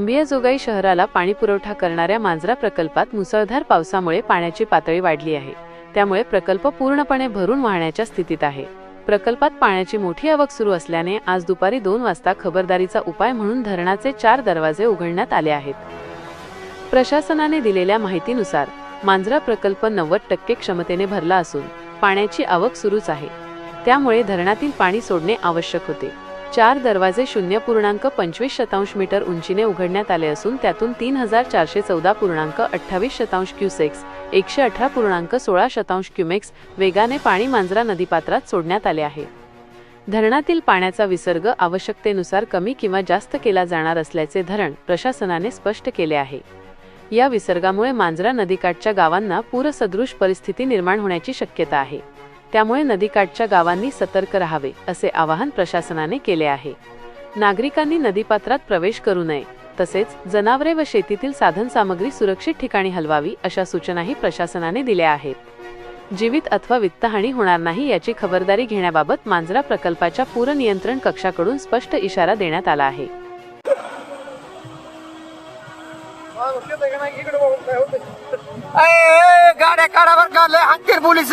अंबियाजोगाई शहराला पाणी पुरवठा करणाऱ्या मांजरा प्रकल्पात मुसळधार पावसामुळे पाण्याची पातळी वाढली आहे. त्यामुळे प्रकल्प पूर्णपणे भरून वाहण्याच्या स्थितीत आहे. प्रकल्पात पाण्याची मोठी आवक सुरू असल्याने आज दुपारी दोन वाजता खबरदारीचा उपाय म्हणून धरणाचे चार दरवाजे उघडण्यात आले आहेत. प्रशासनाने दिलेल्या माहितीनुसार मांजरा प्रकल्प नव्वद टक्के क्षमतेने भरला असून पाण्याची आवक सुरूच आहे. त्यामुळे धरणातील पाणी सोडणे आवश्यक होते. चार दरवाजे शून्य पूर्णांक पंचवीस शतांश मीटर उंचीने उघडण्यात आले असून त्यातून तीन हजार चारशे चौदा पूर्णांक अठ्ठावीस शतांश क्युसेक्स एकशे अठरा पूर्णांक सोळा शतांश क्युमेक्स वेगाने पाणी मांजरा नदीपात्रात सोडण्यात आले आहे. धरणातील पाण्याचा विसर्ग आवश्यकतेनुसार कमी किंवा जास्त केला जाणार असल्याचे धरण प्रशासनाने स्पष्ट केले आहे. या विसर्गामुळे मांजरा नदीकाठच्या गावांना पूरसदृश परिस्थिती निर्माण होण्याची शक्यता आहे. त्यामुळे नदीकाठच्या गावांनी सतर्क राहावे असे आवाहन प्रशासनाने केले आहे. नागरिकांनी नदीपात्रात प्रवेश करू नये तसेच जनावरे व शेतीतील साधनसामग्री सुरक्षित ठिकाणी हलवावी अशा सूचनाही प्रशासनाने दिल्या आहेत. जीवित अथवा वित्तहानी होणार नाही याची खबरदारी घेण्याबाबत मांजरा प्रकल्पाच्या पूर नियंत्रण कक्षाकडून स्पष्ट इशारा देण्यात आला आहे. गाड्या काढावर काढले का पोलीस